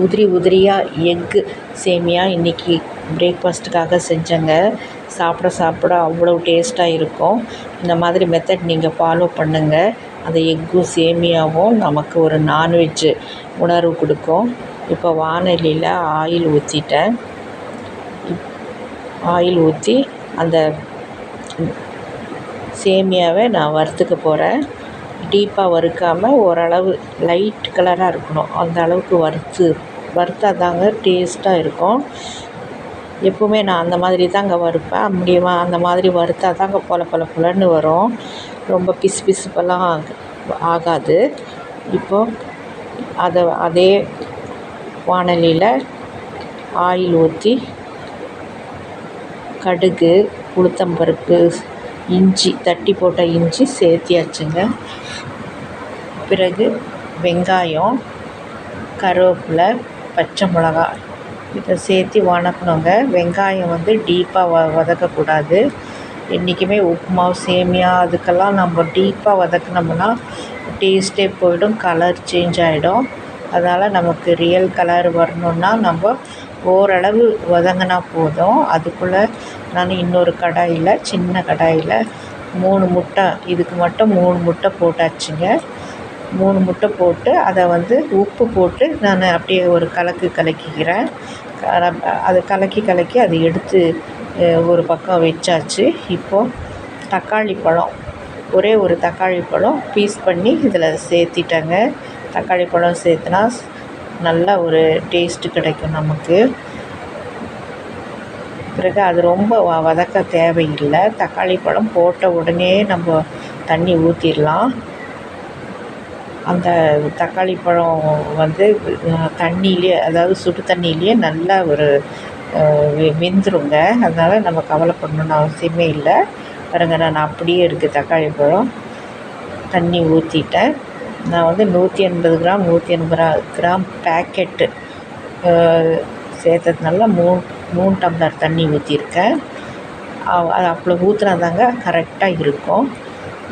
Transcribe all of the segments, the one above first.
உதிரி உதிரியாக எக்கு சேமியா இன்றைக்கி பிரேக்ஃபாஸ்ட்டுக்காக செஞ்சேங்க. சாப்பிட சாப்பிட அவ்வளோ டேஸ்ட்டாக இருக்கும். இந்த மாதிரி மெத்தட் நீங்கள் ஃபாலோ பண்ணுங்கள் அந்த எக்கும் சேமியாவும் நமக்கு ஒரு நான்வெஜ்ஜு உணர்வு கொடுக்கும். இப்போ வானொலியில் ஆயில் ஊற்றிட்டேன் ஆயில் ஊற்றி அந்த சேமியாவை நான் வறுத்துக்க போகிறேன் டீப்பாக வறுக்காமல் ஓரளவு லைட் கலராக இருக்கணும். அந்த அளவுக்கு வறுத்து வறுத்தா தாங்க டேஸ்ட்டாக இருக்கும். எப்போவுமே நான் அந்த மாதிரி தாங்க வறுப்பேன். முடியுமா அந்த மாதிரி வறுத்தா தாங்க பொல பொல பொலன்னு வரும். ரொம்ப பிசு பிசுப்பெல்லாம் ஆகாது. இப்போது அதை அதே வானலியில் ஆயில் ஊற்றி கடுகு உளுத்தம்பருப்பு இஞ்சி தட்டி போட்ட இஞ்சி சேர்த்தியாச்சுங்க. பிறகு வெங்காயம் கருவேப்பிலை பச்சை மிளகா இதை சேர்த்து வணக்கணுங்க. வெங்காயம் வந்து டீப்பாக வ வதக்கக்கூடாது. என்றைக்குமே உப்புமா சேமியா அதுக்கெல்லாம் நம்ம டீப்பாக வதக்குனோம்னா டேஸ்ட்டே போயிடும் கலர் சேஞ்ச் ஆகிடும் அதனால் நமக்கு ரியல் கலர் வரணுன்னா நம்ம ஓரளவு வதங்கினா போதும். அதுக்குள்ளே நான் இன்னொரு கடாயில் சின்ன கடாயில் மூணு முட்டை இதுக்கு மட்டும் மூணு முட்டை போட்டாச்சுங்க. மூணு முட்டை போட்டு அதை வந்து உப்பு போட்டு நான் அப்படியே ஒரு கலக்கு கலக்கிக்கிறேன். அதை கலக்கி கலக்கி அதை எடுத்து ஒரு பக்கம் வச்சாச்சு. இப்போது தக்காளி பழம் ஒரே ஒரு தக்காளி பழம் பீஸ் பண்ணி இதில் சேர்த்திட்டேங்க. தக்காளி பழம் சேர்த்துனா நல்ல ஒரு டேஸ்ட்டு கிடைக்கும் நமக்கு. பிறகு அது ரொம்ப வ வதக்க தேவையில்லை. தக்காளி பழம் போட்ட உடனே நம்ம தண்ணி ஊற்றிடலாம் அந்த தக்காளி பழம் வந்து தண்ணியிலே அதாவது சுடு தண்ணியிலேயே நல்லா ஒரு விந்துருங்க வெந்துருங்க. அதனால் நம்ம கவலைப்படணுன்னு அவசியமே இல்லை. பாருங்க நான் அப்படியே இருக்குது தக்காளி பழம். தண்ணி ஊற்றிட்டேன் நான் வந்து நூற்றி எண்பது கிராம் நூற்றி எண்பது கிராம் பேக்கெட்டு சேர்த்ததுனால மூணு மூணு டம்ளர் தண்ணி ஊற்றிருக்கேன் அது அவ்வளோ ஊற்றுனாதாங்க கரெக்டாக இருக்கும்.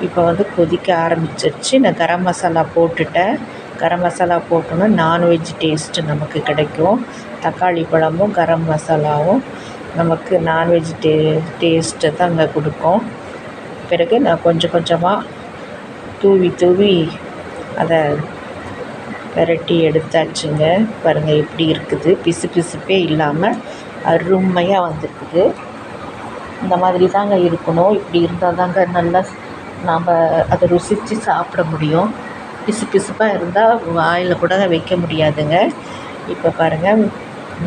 இப்போ வந்து கொதிக்க ஆரம்பிச்சிருச்சு. நான் கரம் மசாலா போட்டுட்டேன். கரம் மசாலா போட்டோன்னா நான்வெஜ் டேஸ்ட்டு நமக்கு கிடைக்கும். தக்காளி பழமும் கரம் மசாலாவும் நமக்கு நான்வெஜ் டே டேஸ்ட்டை தாங்க கொடுக்கும். பிறகு நான் கொஞ்சம் கொஞ்சமாக தூவி தூவி அதை பெரட்டி எடுத்தாச்சுங்க. பாருங்கள் எப்படி இருக்குது. பிசு பிசுப்பே இல்லாமல் அருமையாக வந்திருக்குது. இந்த மாதிரி தாங்க இருக்கணும். இப்படி இருந்தால் தாங்க நல்லா நாம் அதை ருசித்து சாப்பிட முடியும். பிசு பிசுப்பாக இருந்தால் வாயில் கூட வைக்க முடியாதுங்க. இப்போ பாருங்கள்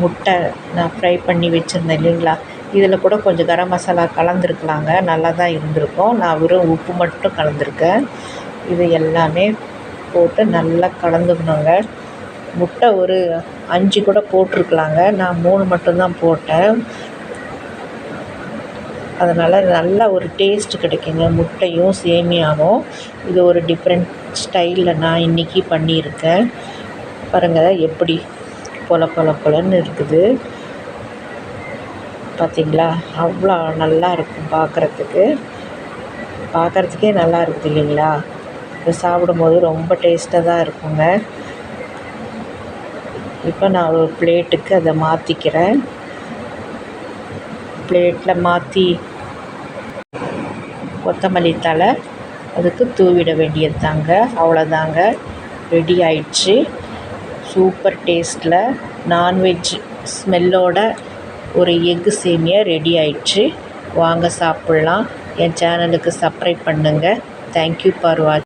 முட்டை நான் ஃப்ரை பண்ணி வச்சுருந்தேன் இல்லைங்களா? இதில் கூட கொஞ்சம் கரம் மசாலா கலந்துருக்கலாங்க. நல்லா தான் இருந்திருக்கும். நான் வெறும் உப்பு மட்டும் கலந்துருக்கேன். இது எல்லாமே போட்டு நல்லா கலந்துக்கணுங்க. முட்டை ஒரு அஞ்சு கூட போட்டிருக்கலாங்க. நான் மூணு மட்டும்தான் போட்டேன். அதனால் நல்ல ஒரு டேஸ்ட்டு கிடைக்குங்க. முட்டையும் சேமியாவும். இது ஒரு டிஃப்ரெண்ட் ஸ்டைலில் நான் இன்றைக்கி பண்ணியிருக்கேன். பாருங்கள் எப்படி பொல பொல பொலன்னு இருக்குது. பார்த்திங்களா அவ்வளோ நல்லா இருக்கும் பார்க்குறதுக்கு பார்க்குறதுக்கே நல்லா இருக்குது இல்லைங்களா? இது சாப்பிடும்போது ரொம்ப டேஸ்ட்டாக தான் இருக்குங்க. இப்போ நான் ஒரு பிளேட்டுக்கு அதை மாற்றிக்கிறேன் பிளேட்டில் மாற்றி கொத்தமல்லி தழை அதுக்கு தூவிட வேண்டியது தாங்க. அவ்வளோதாங்க ரெடி ஆயிடுச்சு. சூப்பர் டேஸ்ட்டில் நான்வெஜ் ஸ்மெல்லோட ஒரு எக்கு சேமியா ரெடி ஆயிடுச்சு. வாங்க சாப்பிட்லாம். என் சேனலுக்கு சப்ஸ்கிரைப் பண்ணுங்கள் தேங்க்யூ ஃபார் வாட்ச்